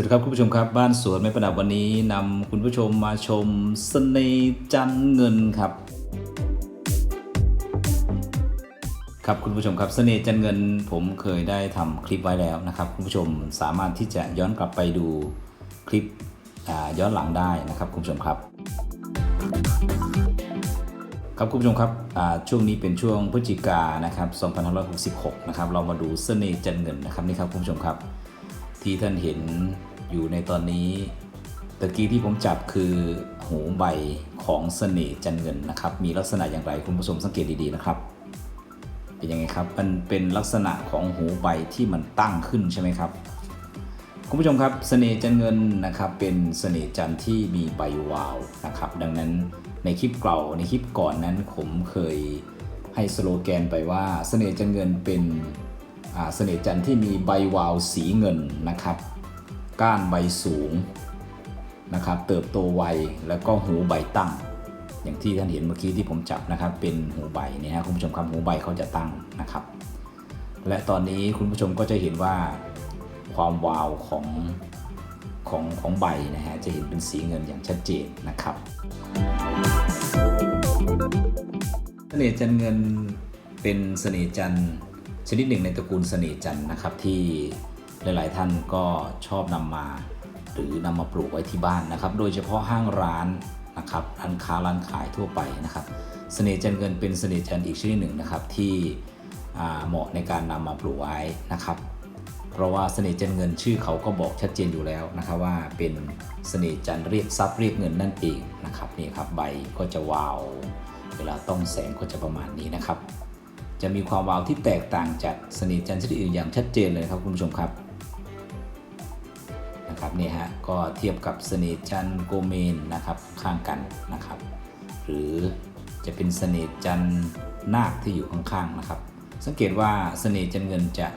วัสดีครับคุณผู้ชมครับบ้านสวนไม้ประดับวันนี้นำคุณผู้ชมมาชมเสน่ห์จันเงินครับ ครับคุณผู้ชมครับเสน่ห์จันเงิน ผมเคยได้ทำคลิปไว้แล้วนะครับ คุณผู้ชมสามารถที่จะย้อนกลับไปดูคลิปย้อนหลังได้นะครับ คุณผู้ชมครับ ครับคุณผู้ชมครับช่วงนี้เป็นช่วงพฤศจิกายนะครับ2566 นะครับเรามาดูเสน่ห์จันเงินนะครับนี่ครับคุณผู้ชมครับที่ท่านเห็น อยู่ในตอนนี้ตะกี้ที่ผมจับคือหูใบของเสน่ห์จันเงินนะครับ มีลักษณะอย่างไรคุณผู้ชมสังเกตดีๆนะครับ เป็นยังไงครับ มันเป็นลักษณะของหูใบที่มันตั้งขึ้นใช่ไหมครับ คุณผู้ชมครับเสน่ห์จันเงินนะครับเป็นเสน่ห์จันที่มีใบวาวนะครับ ดังนั้นในคลิปเก่าในคลิปก่อนนั้นผมเคยให้สโลแกนไปว่าเสน่ห์จันเงินเป็นเสน่ห์จันที่มีใบวาวสีเงินนะครับ ก้านใบสูงนะครับ เติบโตไวแล้วก็หูใบตั้ง อย่างที่ท่านเห็นเมื่อกี้ที่ผมจับนะครับ เป็นหูใบเนี่ยฮะคุณผู้ชมครับหูใบเขาจะตั้งนะครับ และตอนนี้คุณผู้ชมก็จะเห็นว่าความวาวของของของใบนะฮะจะเห็นเป็นสีเงินอย่างชัดเจนนะครับเสน่ห์จันเงินเป็นเสน่ห์จันชนิดหนึ่งในตระกูลเสน่ห์จันนะครับที่ หลาย ๆ ท่านก็ชอบนำมา หรือนำมาปลูกไว้ที่บ้านนะครับ โดยเฉพาะห้างร้านนะครับร้านค้าร้านขายทั่วไปนะครับเสน่ห์จันเงินเป็นเสน่ห์จันอีกชนิดหนึ่งนะครับที่เหมาะในการนำมาปลูกไว้นะครับ เพราะว่าเสน่ห์จันเงินชื่อเขาก็บอกชัดเจนอยู่แล้วนะครับว่าเป็นเสน่ห์จันเรียกทรัพย์เรียกเงินนั่นเองนะครับนี่ครับใบก็จะวาวเวลาต้องแสงก็จะประมาณนี้นะครับ จะมีความวาวที่แตกต่างจากเสน่ห์จันทร์ชนิดอื่นอย่างชัดเจนเลยครับคุณผู้ชมครับ นะครับนี่ยฮะก็เทียบกับเสน่จันโกเมนนะครับข้างกันนะครับ หรือจะเป็นเสน่จันนาคที่อยู่ข้างๆนะครับ สังเกตว่าเสน่จันเงินจะ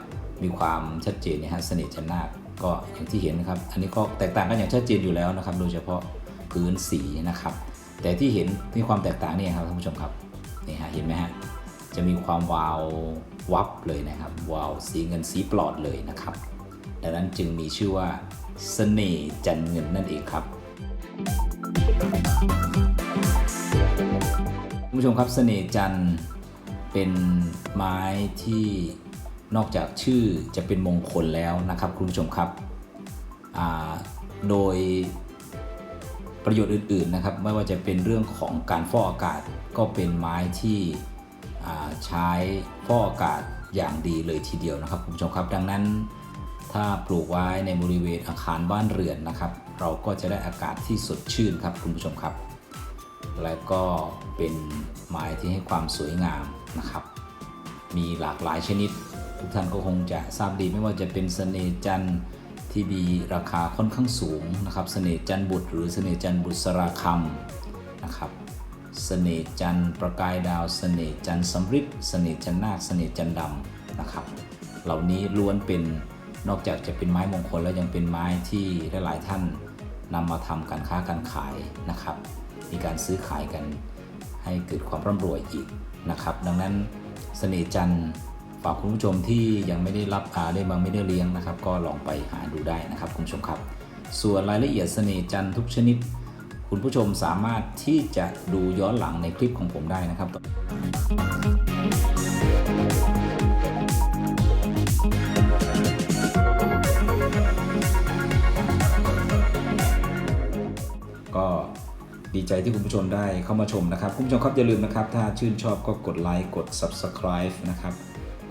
มีความชัดเจนนะฮะเสน่จันนาคก็อย่างที่เห็นนะครับ อันนี้ก็แตกต่างกันอย่างชัดเจนอยู่แล้วนะครับ โดยเฉพาะพื้นสีนะครับ แต่ที่เห็นมีความแตกต่างเนี่ยครับท่านผู้ชมครับนี่ฮะเห็นไหมฮะจะมีความวาววับเลยนะครับ วาวสีเงินสีปลอดเลยนะครับดังนั้นจึงมีชื่อว่า เสน่ห์จันทร์เงินนั่นเองครับคุณผู้ชมครับเสน่ห์จันน์เป็นไม้ที่นอกจากชื่อจะเป็นมงคลแล้วนะครับคุณผู้ชมครับโดยประโยชน์อื่นๆนะครับไม่ว่าจะเป็นเรื่องของการฟอกอากาศก็เป็นไม้ที่ใช้ฟอกอากาศอย่างดีเลยทีเดียวนะครับคุณผู้ชมครับ ดังนั้น ถ้าปลูกไว้ในบริเวณอาคารบ้านเรือนนะครับ เราก็จะได้อากาศที่สดชื่นครับคุณผู้ชมครับ และก็เป็นไม้ที่ให้ความสวยงามนะครับ มีหลากหลายชนิด ทุกท่านก็คงจะทราบดีไม่ว่าจะเป็นเสน่จันทร์ที่มีราคาค่อนข้างสูงนะครับเสน่จันทร์บุตร หรือเสน่จันทร์บุษรสราคำนะครับเสน่จันทร์ประกายดาวเสน่จันทร์สำริดเสน่จันทร์นาคเสน่จันทร์ดำนะครับ เหล่านี้ล้วนเป็น นอกจากจะเป็นไม้มงคลแล้วยังเป็นไม้ที่หลายๆท่านนำมาทำการค้าการขายนะครับ มีการซื้อขายกันให้เกิดความร่ำรวยอีกนะครับ ดังนั้นเสน่ห์จันทร์ฝากคุณผู้ชมที่ยังไม่ได้รับอาได้บางไม่ได้เลี้ยงนะครับ ก็ลองไปหาดูได้นะครับคุณผู้ชมครับ ส่วนรายละเอียดเสน่ห์จันทร์ทุกชนิด คุณผู้ชมสามารถที่จะดูย้อนหลังในคลิปของผมได้นะครับ ใจที่คุณผู้ชมได้เข้ามาชมนะครับ คุณผู้ชมครับอย่าลืมนะครับ ถ้าชื่นชอบก็กดไลค์กด Subscribe นะครับ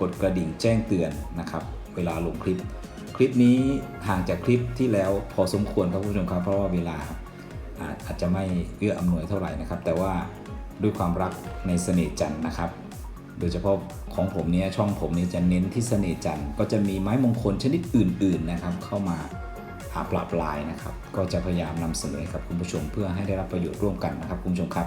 กดกระดิ่งแจ้งเตือนนะครับ เวลาลงคลิป คลิปนี้ห่างจากคลิปที่แล้วพอสมควรครับคุณผู้ชมครับเพราะว่าเวลาอาจจะไม่เอื้ออำนวยเท่าไหร่นะครับ แต่ว่าด้วยความรักในเสน่ห์จันนะครับ โดยเฉพาะของผมเนี่ยช่องผมเนี่ยจะเน้นที่เสน่ห์จันก็จะมีไม้มงคลชนิดอื่น ๆนะครับ เข้ามา ปรับลายนะครับ ก็จะพยายามนำเสนอให้กับคุณผู้ชมเพื่อให้ได้รับประโยชน์ร่วมกันนะครับ คุณผู้ชมครับ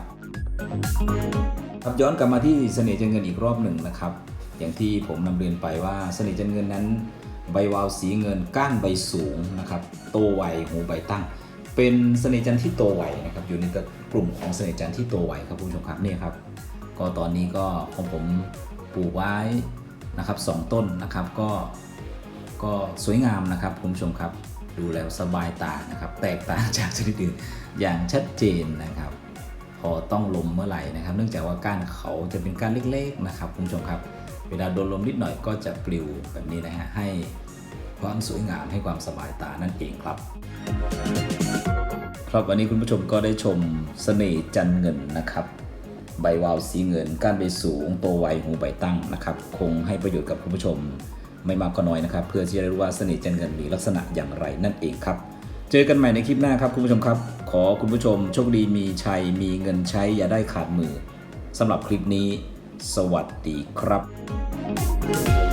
ครับย้อนกลับมาที่เสน่ห์จันเงินอีกรอบหนึ่งนะครับ อย่างที่ผมนำเรียนไปว่าเสน่ห์จันเงินนั้น ใบวาวสีเงินก้านใบสูงนะครับ โตไวหูใบตั้ง เป็นเสน่ห์จันที่โตไวนะครับอยู่ในกลุ่มของเสน่ห์จันที่โตไวครับคุณผู้ชมครับนี่ครับ ก็ตอนนี้ก็ของผมปลูกไว้นะครับสองต้นนะครับก็ก็สวยงามนะครับคุณผู้ชมครับ ดูแล้วสบายตานะครับ แตกต่างจากชนิดอื่นอย่างชัดเจนนะครับ พอต้องลมเมื่อไหร่นะครับ เนื่องจากว่าก้านเขาจะเป็นก้านเล็กๆนะครับคุณผู้ชมครับ เวลาโดนลมนิดหน่อยก็จะปลิวแบบนี้นะฮะให้ความสวยงามให้ความสบายตานั่นเองครับ ครับวันนี้คุณผู้ชมก็ได้ชมเสน่ห์จันเงินนะครับ ใบวาวสีเงินก้านใบสูงโตไวหูใบตั้งนะครับ คงให้ประโยชน์กับคุณผู้ชม ไม่มากก็น้อยนะครับ เพื่อที่จะได้รู้ว่าเสน่ห์จันเงินมีลักษณะอย่างไรนั่นเองครับ เจอกันใหม่ในคลิปหน้าครับคุณผู้ชมครับ ขอคุณผู้ชมโชคดีมีชัยมีเงินใช้อย่าได้ขาดมือสำหรับคลิปนี้ สวัสดีครับ